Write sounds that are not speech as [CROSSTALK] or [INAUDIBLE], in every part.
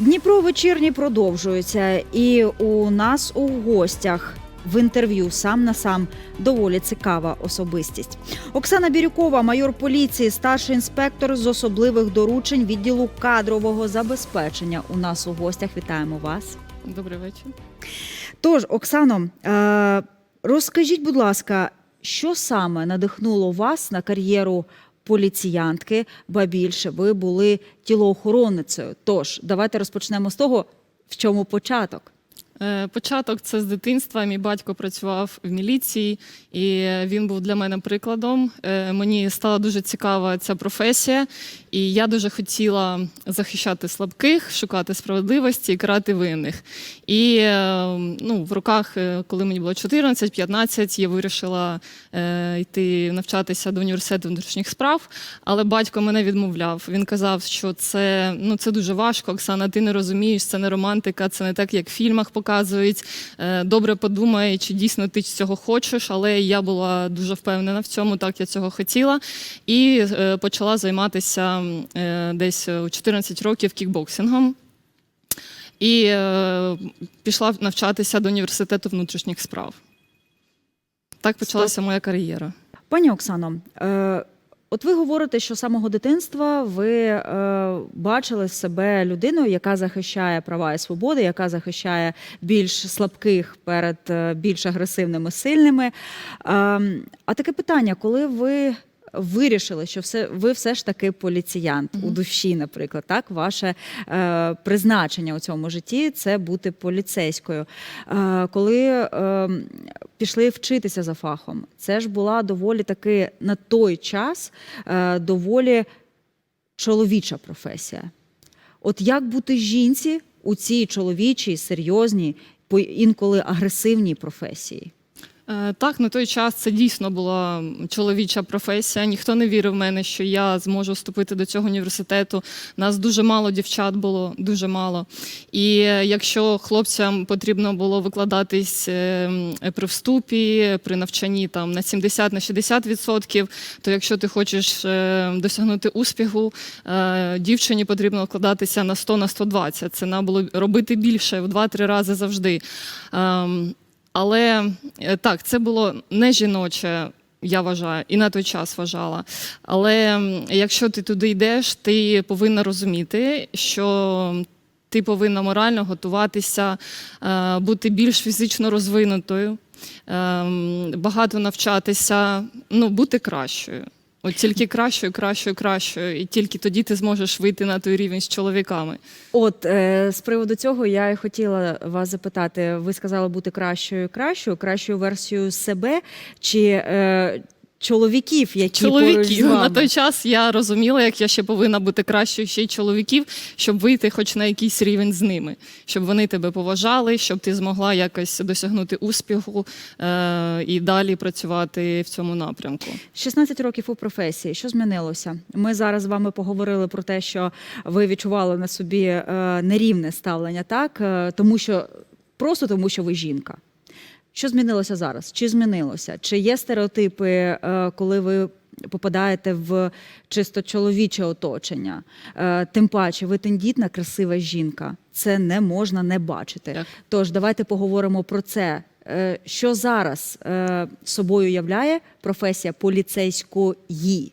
Дніпро вечірній продовжується, і у нас у гостях в інтерв'ю сам на сам доволі цікава особистість. Оксана Бірюкова, майор поліції, старший інспектор з особливих доручень відділу кадрового забезпечення. У нас у гостях вітаємо вас. Добрий вечір. Тож, Оксано, е, розкажіть, будь ласка, що саме надихнуло вас на кар'єру поліціянтки, ба більше ви були тілоохоронницею. Тож, давайте розпочнемо з того, в чому початок. Е, Початок це з дитинства. Мій батько працював в міліції, і він був для мене прикладом. Е, Мені стала дуже цікава ця професія, і я дуже хотіла захищати слабких, шукати справедливості і карати винних. І е, ну, в роках, е, коли мені було 14-15, я вирішила йти навчатися до університету внутрішніх справ, але батько мене відмовляв. Він казав, що це, ну, це дуже важко, Оксана, ти не розумієш, це не романтика, це не так, як в фільмах показують. Е, Добре подумай, чи дійсно ти цього хочеш, але я була дуже впевнена в цьому, так я цього хотіла. І е, почала займатися е, десь у 14 років кікбоксингом. І е, пішла навчатися до університету внутрішніх справ. Так почалася моя кар'єра. Пані Оксано, е, от ви говорите, що з самого дитинства ви е, бачили себе людиною, яка захищає права і свободи, яка захищає більш слабких перед е, більш агресивними, сильними. Е, а таке питання, коли ви. Вирішили, що все ви все ж таки поліціянт у душі, наприклад, так ваше е, призначення у цьому житті це бути поліцейською. Е, коли е, пішли вчитися за фахом, це ж була доволі таки на той час е, доволі чоловіча професія. От як бути жінці у цій чоловічій, серйозній, по- інколи агресивній професії? Е, Так, на той час це дійсно була чоловіча професія. Ніхто не вірив в мене, що я зможу вступити до цього університету. Нас дуже мало дівчат було, дуже мало. І якщо хлопцям потрібно було викладатись е, при вступі, при навчанні там на 70 на 60 відсотків, то якщо ти хочеш е, досягнути успіху, е, дівчині потрібно вкладатися на 100 на 120. Це треба було робити більше в 2-3 рази завжди. Але е, так, це було не жіноче, я вважаю, і на той час вважала. Але якщо ти туди йдеш, ти повинна розуміти, що ти повинна морально готуватися, е, бути більш фізично розвинутою, ем, багато навчатися, ну, бути кращою. От тільки кращою, кращою, кращою, і тільки тоді ти зможеш вийти на той рівень з чоловіками. От е, з приводу цього я хотіла вас запитати. Ви сказали бути кращою, кращою, кращою версією себе чи е, чоловіків, які поруч з чоловіків. вами? На той час я розуміла, як я ще повинна бути кращою ще й чоловіків, щоб вийти хоч на якийсь рівень з ними, щоб вони тебе поважали, щоб ти змогла якось досягнути успіху е- і далі працювати в цьому напрямку. 16 років у професії. Що змінилося? Ми зараз з вами поговорили про те, що ви відчували на собі е, нерівне ставлення, так Е, тому що просто тому, що ви жінка. Що змінилося зараз? Чи змінилося? Чи є стереотипи, е, коли ви попадаєте в чисто чоловіче оточення? Е, Тим паче, ви тендітна, красива жінка. Це не можна не бачити. Так. Тож давайте поговоримо про це. Е, Що зараз собою являє професія поліцейської?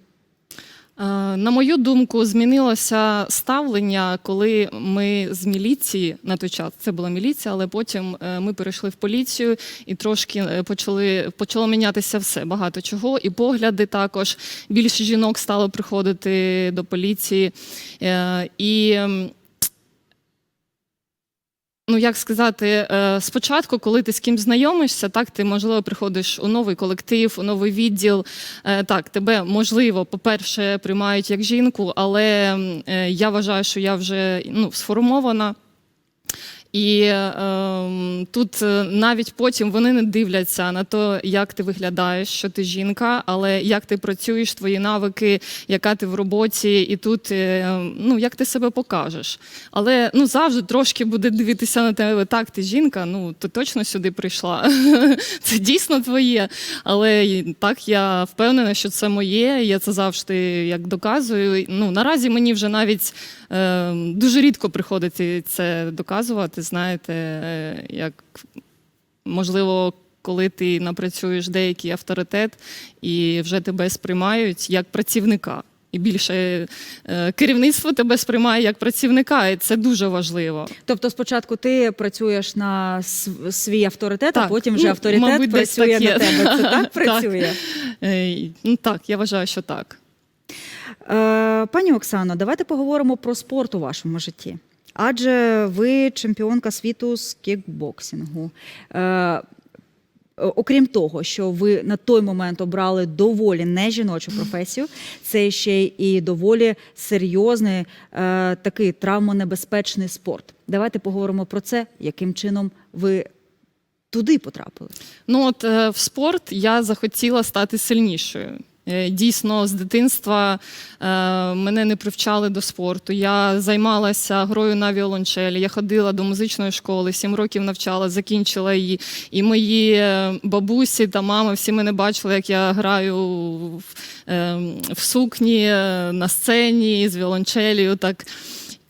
Е, На мою думку, змінилося ставлення, коли ми з міліції на той час це була міліція, але потім е, ми перейшли в поліцію і трошки е, почали почало мінятися все багато чого, і погляди також. Більше жінок стало приходити до поліції. І Ну, як сказати, е, спочатку, коли ти з ким знайомишся, так ти можливо приходиш у новий колектив, у новий відділ. Е, Так, тебе можливо, по-перше, приймають як жінку, але е, я вважаю, що я вже ну, сформована. І ем, тут е, навіть потім вони не дивляться на те, як ти виглядаєш, що ти жінка, але як ти працюєш, твої навики, яка ти в роботі, і тут е, ну як ти себе покажеш. Але ну завжди трошки буде дивитися на тебе. Так, ти жінка, ну ти точно сюди прийшла. [LAUGHS] Це дійсно твоє. Але так я впевнена, що це моє. Я це завжди як доказую. Ну наразі мені вже навіть е, дуже рідко приходиться це доказувати. Знаєте, е, як можливо. Коли ти напрацюєш деякий авторитет і вже тебе сприймають як працівника, і більше е, керівництво тебе сприймає як працівника, і це дуже важливо. Тобто, спочатку ти працюєш на свій авторитет, а потім вже ну, авторитет мабуть, працює так на тебе. Це так [LAUGHS] Так. працює? Е, ну так, я вважаю, що так. Пані Оксано, давайте поговоримо про спорт у вашому житті. Адже ви чемпіонка світу з кікбоксингу. Е, Окрім того, що ви на той момент обрали доволі не жіночу професію, це ще і доволі серйозний е, такий травмонебезпечний спорт. Давайте поговоримо про це, яким чином ви туди потрапили. Ну от е, в спорт я захотіла стати сильнішою. Е, Дійсно, з дитинства е, мене не привчали до спорту. Я займалася грою на віолончелі. Я ходила до музичної школи, сім років навчала, закінчила її. І мої е, бабусі та мами всі мене бачили, як я граю в, сукні на сцені з віолончелію. Так.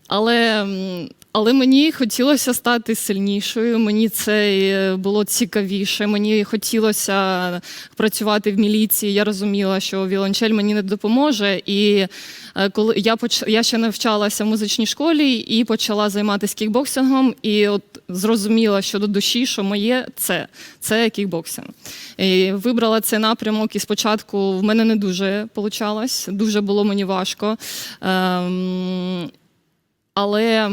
Але, але мені хотілося стати сильнішою. Мені це е, було цікавіше. Мені хотілося працювати в міліції. Я розуміла, що віолончель мені не допоможе. І е, коли я поч... я ще навчалася в музичній школі і почала займатися кікбоксингом, і от зрозуміла, що до душі, що моє це, це кікбоксинг. І вибрала цей напрямок, і спочатку в мене не дуже вийшло, дуже було мені важко. Ем, але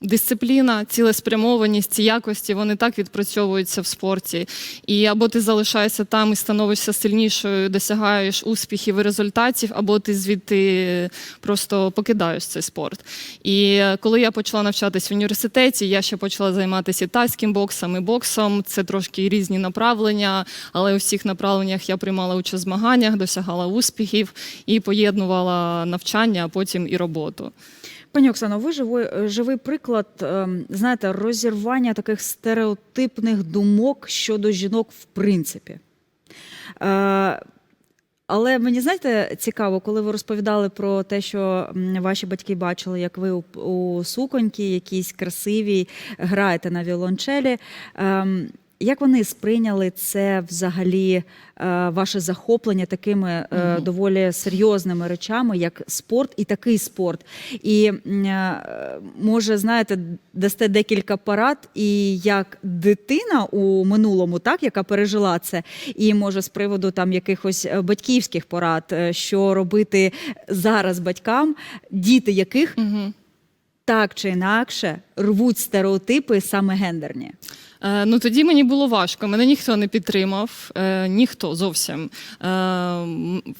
дисципліна, цілеспрямованість, ці якості вони так відпрацьовуються в спорті. І або ти залишаєшся там і становишся сильнішою, досягаєш успіхів і результатів, або ти звідти просто покидаєш цей спорт. І коли я почала навчатись в університеті, я ще почала займатися і тайським боксом, і боксом. Це трошки різні направлення, але у всіх направленнях я приймала участь в змаганнях, досягала успіхів і поєднувала навчання, а потім і роботу. Пані Оксано, ви живий, живий приклад, ем, знаєте, розірвання таких стереотипних думок щодо жінок в принципі. Е, Але мені знаєте, цікаво, коли ви розповідали про те, що ваші батьки бачили, як ви у, суконьки, якісь красиві, граєте на віолончелі. Як вони сприйняли це взагалі, е, ваше захоплення такими Мгм. доволі серйозними речами, як спорт і такий спорт? І е, може, знаєте, дасте декілька порад, і як дитина у минулому, так, яка пережила це, і може з приводу там якихось батьківських порад, що робити зараз батькам, діти яких Угу. Так чи інакше рвуть стереотипи саме гендерні. Е, ну тоді мені було важко. Мене ніхто не підтримав, е, ніхто зовсім. Е,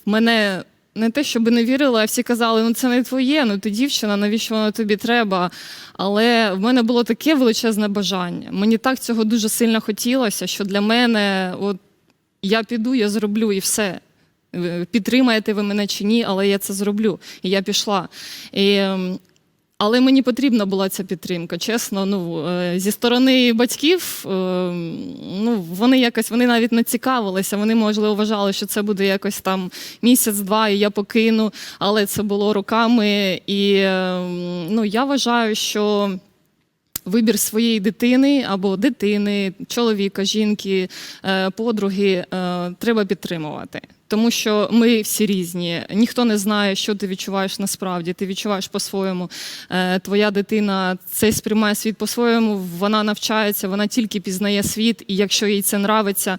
мене не те, щоб не вірили, а всі казали, ну це не твоє, ну ти дівчина, навіщо воно тобі треба? Але в мене було таке величезне бажання. Мені так цього дуже сильно хотілося, що для мене, от я піду, я зроблю і все. Е, Підтримаєте ви мене чи ні, але я це зроблю. І я пішла. І, але мені потрібна була ця підтримка. Чесно, ну е, зі сторони батьків, е, ну вони якось вони навіть не цікавилися. Вони можливо вважали, що це буде якось там місяць-два, і я покину. Але це було роками. І е, ну я вважаю, що. Вибір своєї дитини або дитини, чоловіка, жінки, е, подруги е, треба підтримувати. Тому що ми всі різні. Ніхто не знає, що ти відчуваєш насправді. Ти відчуваєш по-своєму. Е, Твоя дитина це сприймає світ по-своєму. Вона навчається, вона тільки пізнає світ, і якщо їй це нравиться,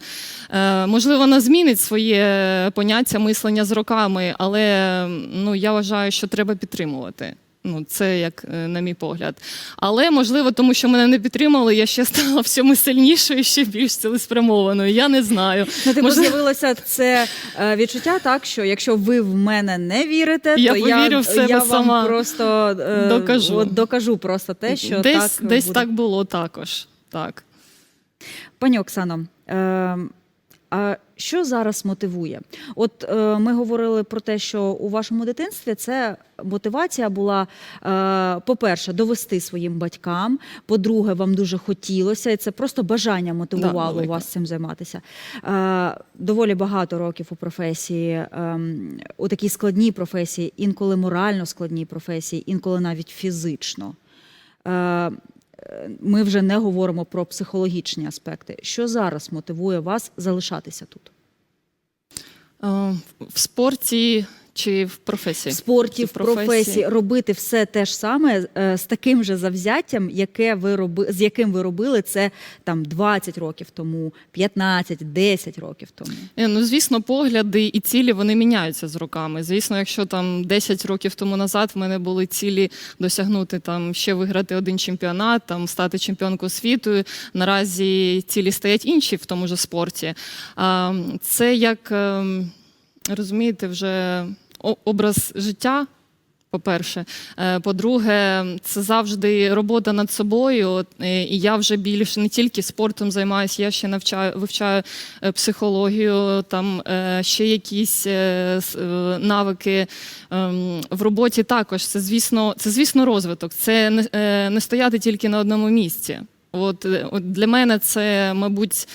можливо, вона змінить своє поняття мислення з роками, але ну я вважаю, що треба підтримувати. Ну, це як е, на мій погляд. Але можливо, тому що мене не підтримали, я ще [LAUGHS] стала всьому сильнішою, ще більш цілеспрямованою. Я не знаю. Ну, типу, Можливо- з'явилося це е, відчуття, так що якщо ви в мене не вірите, Я то повірю я, в себе я вам сама. просто е, Докажу. От, докажу просто те, що десь так десь буде. так було також. Так. Пані Оксано, е, а що зараз мотивує? От е, ми говорили про те, що у вашому дитинстві це мотивація була, е, по-перше, довести своїм батькам. По-друге, вам дуже хотілося, і це просто бажання мотивувало велике. вас цим займатися. Е, доволі багато років у професії, е, у такій складній професії, інколи морально складній професії, інколи навіть фізично. Е, ми вже не говоримо про психологічні аспекти. Що зараз мотивує вас залишатися тут? Е, В спорті чи в професії? В спорті, в професії. професії робити все те ж саме е, з таким же завзяттям, яке ви роби, з яким ви робили це там 20 років тому, 15, 10 років тому. Е, Ну, звісно, погляди і цілі вони міняються з роками. Звісно, якщо там 10 років тому назад в мене були цілі досягнути там ще виграти один чемпіонат, там стати чемпіонкою світу. Наразі цілі стоять інші в тому ж спорті. Це як ем, розумієте, вже образ життя. По-перше, Е, по-друге, це завжди робота над собою. Е, І я вже більше не тільки спортом займаюся, я ще навчаю вивчаю е, психологію, там ще якісь навики ем, в роботі. Також це звісно, це звісно розвиток. Це не, стояти тільки на одному місці. От для мене це, мабуть.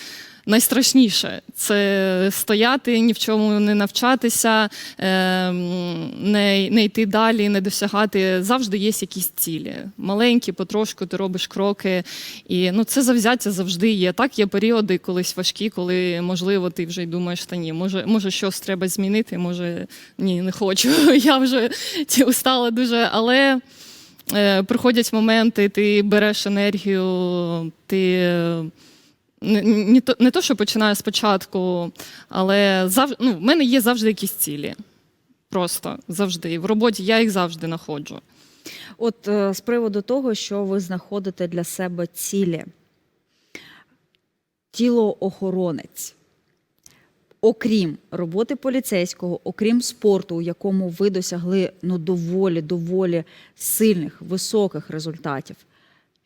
Найстрашніше це стояти, ні в чому не навчатися, ем, не, не йти далі, не досягати. Завжди є якісь цілі. Маленькі, потрошку ти робиш кроки. І ну, це завзяття завжди є. Так, є періоди колись важкі, коли, можливо, ти вже й думаєш, та ні, може, може щось треба змінити, може ні, не хочу. [LAUGHS] Я вже устала дуже. Але е, приходять моменти, ти береш енергію, ти. Не, не, то, не то, що починаю спочатку, але зав, ну, в мене є завжди якісь цілі. Просто завжди. В роботі я їх завжди знаходжу. От е, з приводу того, що ви знаходите для себе цілі. Тілоохоронець. Окрім роботи поліцейського, окрім спорту, у якому ви досягли ну, доволі, доволі сильних, високих результатів,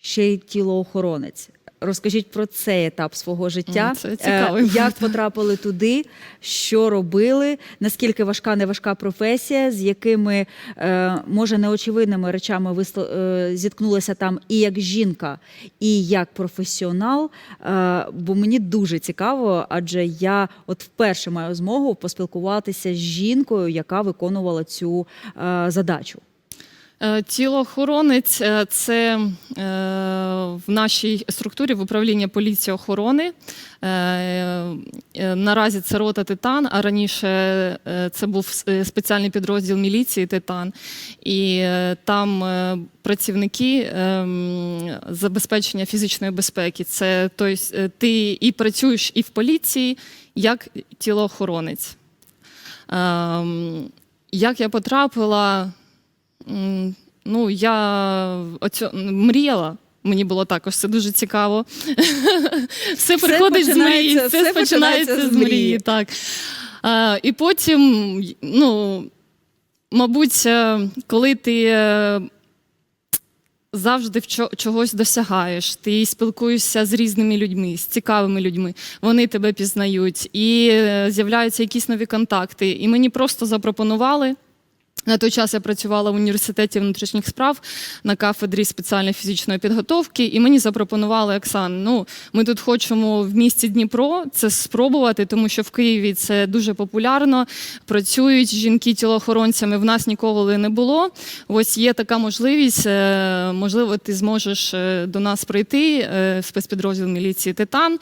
ще й тілоохоронець. Розкажіть про цей етап свого життя. Це цікавий Е, Як так. потрапили туди, що робили, наскільки важка, неважка професія, з якими, е, може, неочевидними речами ви е, зіткнулися там і як жінка, і як професіонал. Бо мені дуже цікаво, адже я от вперше маю змогу поспілкуватися з жінкою, яка виконувала цю задачу. Е, Тілоохоронець е, це е, в нашій структурі в управлінні поліції охорони. Наразі це рота Титан, а раніше це був спеціальний підрозділ міліції Титан. І там працівники забезпечення фізичної безпеки. Це тобто, ти і працюєш і в поліції, як тілоохоронець. Ем, Як я потрапила? Ну, я оцю, мріяла. Мені було також це дуже цікаво. [LAUGHS] Все приходить з мрії, все починається з мрії. Так. А, і потім, ну, мабуть, е, коли ти е, завжди чогось досягаєш, ти спілкуєшся з різними людьми, з цікавими людьми, вони тебе пізнають, і е, з'являються якісь нові контакти. І мені просто запропонували. На той час я працювала в університеті внутрішніх справ на кафедрі спеціальної фізичної підготовки, і мені запропонували Оксан. Ну, ми тут хочемо в місті Дніпро це спробувати, тому що в Києві це дуже популярно. Працюють жінки тілоохоронцями. В нас ніколи не було. Ось є така можливість. е, Можливо, ти зможеш е, до нас прийти е, в спецпідрозділ міліції Титан,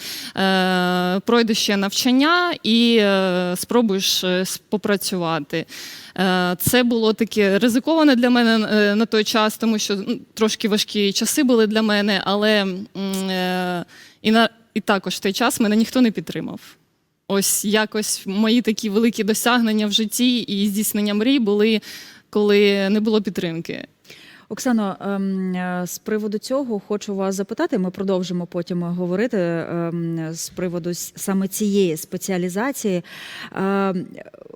пройдеш ще навчання і спробуєш попрацювати. Е, Це було таке ризиковане для мене е, на той час, тому що ну, трошки важкі часи були для мене, але е, і, на, і також в той час мене ніхто не підтримав. Ось якось мої такі великі досягнення в житті і здійснення мрій були, коли не було підтримки. Оксано, ем, е, з приводу цього хочу вас запитати. Ми продовжимо потім говорити ем, з приводу саме цієї спеціалізації. Ем,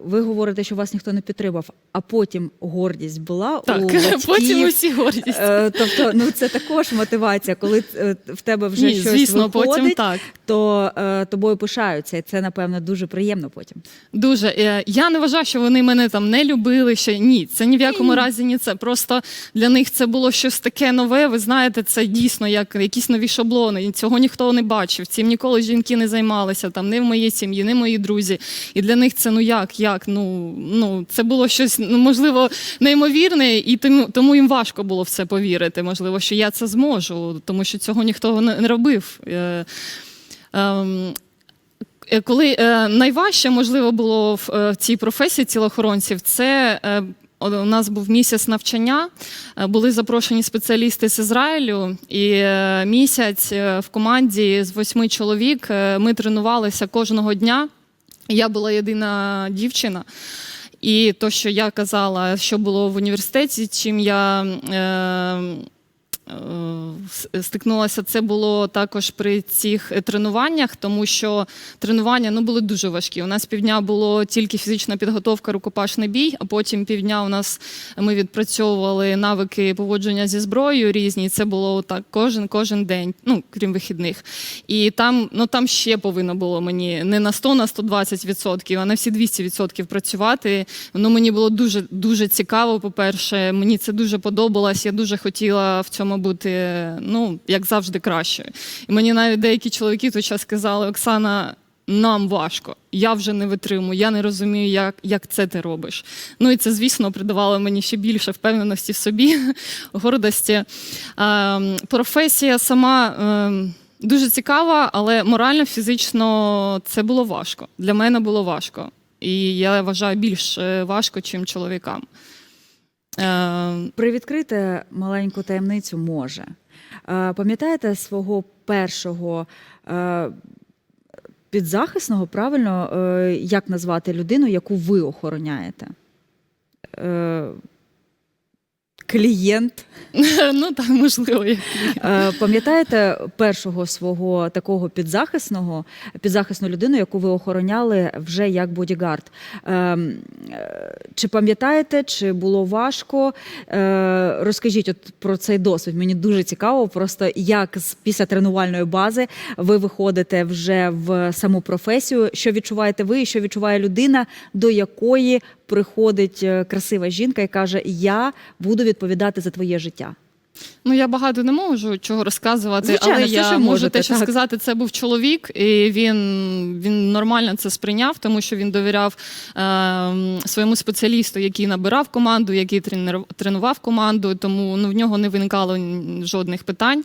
Ви говорите, що вас ніхто не підтримав, а потім гордість була Так, у [LAUGHS] батьків. потім усі гордість. Е, Тобто, ну це також мотивація, коли е, в тебе вже Ні, щось звісно, виходить, потім так. То е, тобою пишаються, і це напевно дуже приємно потім. Дуже Е, я не вважаю, що вони мене там не любили ще. Ні, це ні в якому разі не це. Просто для них це було щось таке нове. Ви знаєте, це дійсно як якісь нові шаблони. Цього ніхто не бачив. Цим ніколи жінки не займалися там, не в моїй сім'ї, не мої друзі. І для них це ну як, як? Ну ну це було щось ну можливо неймовірне, і тому, тому їм важко було в це повірити. Можливо, що я це зможу, тому що цього ніхто не, робив. Е, Коли е, найважче можливо було в, е, цій професії тілохоронців, це е, у нас був місяць навчання. е, Були запрошені спеціалісти з Ізраїлю, і е, місяць е, в команді з восьми чоловік е, ми тренувалися кожного дня. Я була єдина дівчина. І то, що я казала, що було в університеті, чим я е, е, с- стикнулася, це було також при цих е, тренуваннях, тому що тренування ну, були дуже важкі. У нас півдня було тільки фізична підготовка, рукопашний бій, а потім півдня у нас ми відпрацьовували навики поводження зі зброєю різні. Це було так кожен кожен день, ну крім вихідних. І там, ну там ще повинно було мені не на 100, на 120 відсотків, а на всі 200 відсотків працювати. Воно мені було дуже дуже цікаво. По-перше, мені це дуже подобалось. Я дуже хотіла в цьому бути, ну як завжди, кращою. І мені навіть деякі чоловіки той час сказали: Оксана. Нам важко, я вже не витримую, я не розумію, як, як це ти робиш. Ну і це, звісно, придавало мені ще більше впевненості в собі, [LAUGHS] гордості. Ем, професія сама ем, дуже цікава, але морально, фізично це було важко. Для мене було важко. І я вважаю більш е, важко, чим чоловікам. Ем, Привідкрити маленьку таємницю може. Е, Пам'ятаєте свого першого е, підзахисного, правильно, е, як назвати людину, яку ви охороняєте? Клієнт. [LAUGHS] ну так, можливо. як- Е, Пам'ятаєте першого свого такого підзахисного, підзахисну людину, яку ви охороняли вже як бодігард? Ем, е, Чи пам'ятаєте, чи було важко? Е, Розкажіть от про цей досвід. Мені дуже цікаво, просто як після тренувальної бази ви виходите вже в саму професію. Що відчуваєте ви, і що відчуває людина, до якої приходить е, красива жінка і каже: Я буду відповідати за твоє життя. Ну, я багато не можу чого розказувати, Звичайно, але я що можу те, що так. сказати, це був чоловік, і він, він нормально це сприйняв, тому що він довіряв е, своєму спеціалісту, який набирав команду, який тренував команду, тому ну, в нього не виникало жодних питань.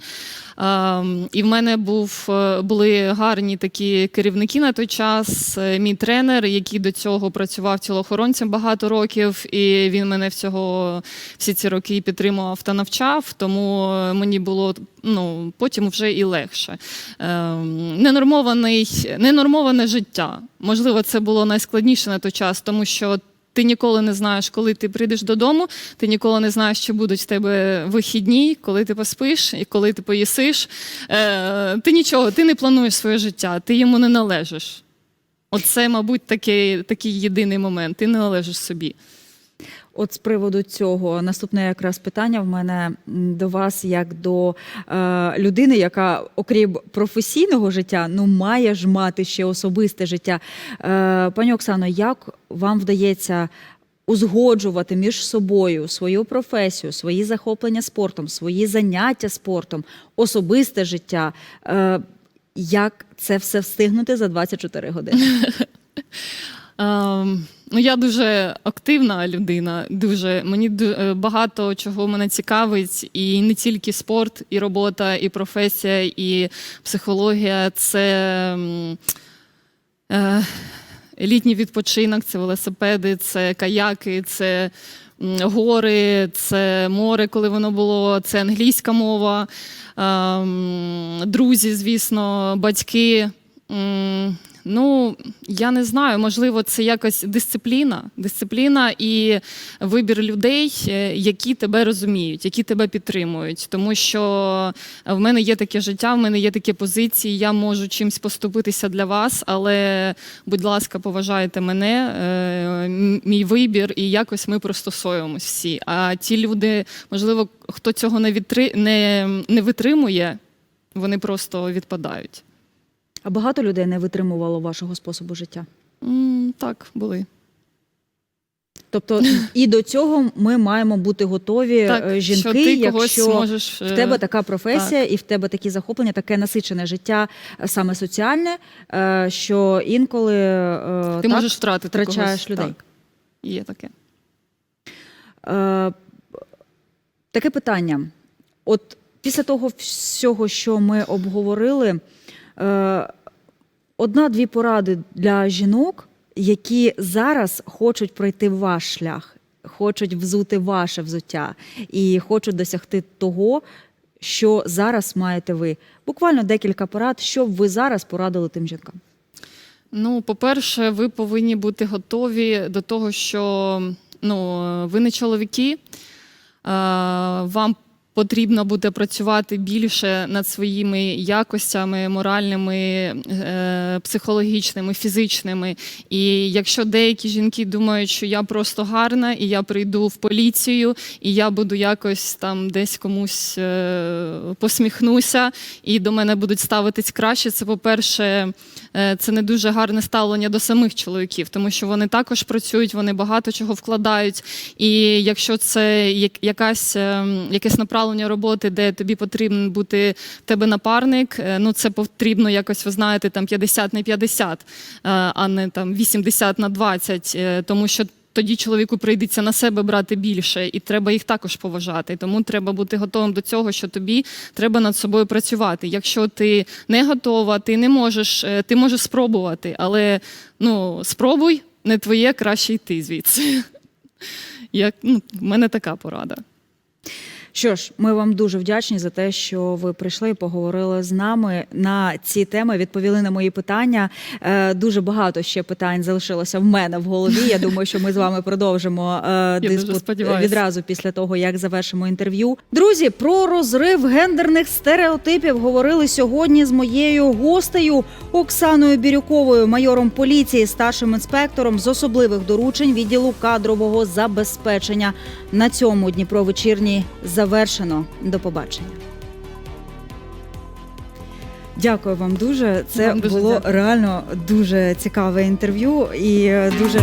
Е, і в мене був, е, були гарні такі керівники на той час. Е, Мій тренер, який до цього працював тілоохоронцем багато років, і він мене всього всі ці роки підтримував та навчав, тому е, мені було ну, потім вже і легше. Ем, Ненормований, ненормоване життя. Можливо, це було найскладніше на той час, тому що. Ти ніколи не знаєш, коли ти прийдеш додому, ти ніколи не знаєш, чи будуть в тебе вихідні, коли ти поспиш і коли ти поїсиш. Е, ти нічого, ти не плануєш своє життя, ти йому не належиш. Оце, мабуть, такий, такий єдиний момент. Ти не належиш собі. От з приводу цього наступне якраз питання в мене до вас, як до е, людини, яка, окрім професійного життя, ну має ж мати ще особисте життя. Е, пані Оксано, як вам вдається узгоджувати між собою свою професію, свої захоплення спортом, свої заняття спортом, особисте життя? Е, як це все встигнути за 24 години? [LAUGHS] Ем, ну, я дуже активна людина. Дуже мені е, багато чого мене цікавить, і не тільки спорт, і робота, і професія, і психологія. Це е, літній відпочинок, це велосипеди, це каяки, це гори, це море, коли воно було, це англійська мова, ем, друзі, звісно, батьки. Ну, я не знаю, можливо, це якось дисципліна, дисципліна і вибір людей, е, які тебе розуміють, які тебе підтримують. Тому що в мене є таке життя, в мене є такі позиції, я можу чимось поступитися для вас, але, будь ласка, поважайте мене, е, мій вибір, і якось ми пристосуємось всі. А ті люди, можливо, хто цього не, відтри... не, не витримує, вони просто відпадають. А багато людей не витримувало вашого способу життя. М, Так, були. Тобто і до цього ми маємо бути готові, Так, е, жінки, що ти якщо можеш в тебе е, така професія і в тебе такі захоплення, таке насичене життя, е, саме соціальне, що інколи ти так, можеш втратити втрачаєш когось. людей. Так, є таке. Таке питання. От після того всього, що ми обговорили, одна-дві поради для жінок, які зараз хочуть пройти ваш шлях, хочуть взути ваше взуття і хочуть досягти того, що зараз маєте ви. Буквально декілька порад, що б ви зараз порадили тим жінкам. Ну, по-перше, ви повинні бути готові до того, що ну, ви не чоловіки, е, вам потрібно буде працювати більше над своїми якостями моральними, е, психологічними, фізичними. І якщо деякі жінки думають, що я просто гарна, і я прийду в поліцію, і я буду якось там десь комусь е, посміхнуся, і до мене будуть ставитись краще, це, по-перше, е, це не дуже гарне ставлення до самих чоловіків, тому що вони також працюють, вони багато чого вкладають. І якщо це якась, ем, якесь направлення роботи, де тобі потрібен бути тебе напарник, е, ну це потрібно якось, ви знаєте, там 50 на 50, е, а не там 80 на 20, е, тому що. Тоді чоловіку прийдеться на себе брати більше, і треба їх також поважати. Тому треба бути готовим до цього, що тобі треба над собою працювати. Якщо ти не готова, ти не можеш, ти можеш спробувати, але ну спробуй, не твоє краще йти звідси. [LAUGHS] Як ну, в мене така порада. Що ж, ми вам дуже вдячні за те, що ви прийшли і поговорили з нами на ці теми, відповіли на мої питання. Е, Дуже багато ще питань залишилося в мене в голові. Я думаю, що ми з вами продовжимо е, диспут відразу після того, як завершимо інтерв'ю. Друзі, про розрив гендерних стереотипів говорили сьогодні з моєю гостею Оксаною Бірюковою, майором поліції, старшим інспектором з особливих доручень відділу кадрового забезпечення. На цьому Дніпро вечірній завершено. До побачення. Дякую вам дуже. Це Вам дуже було дякую. реально дуже цікаве інтерв'ю і е, дуже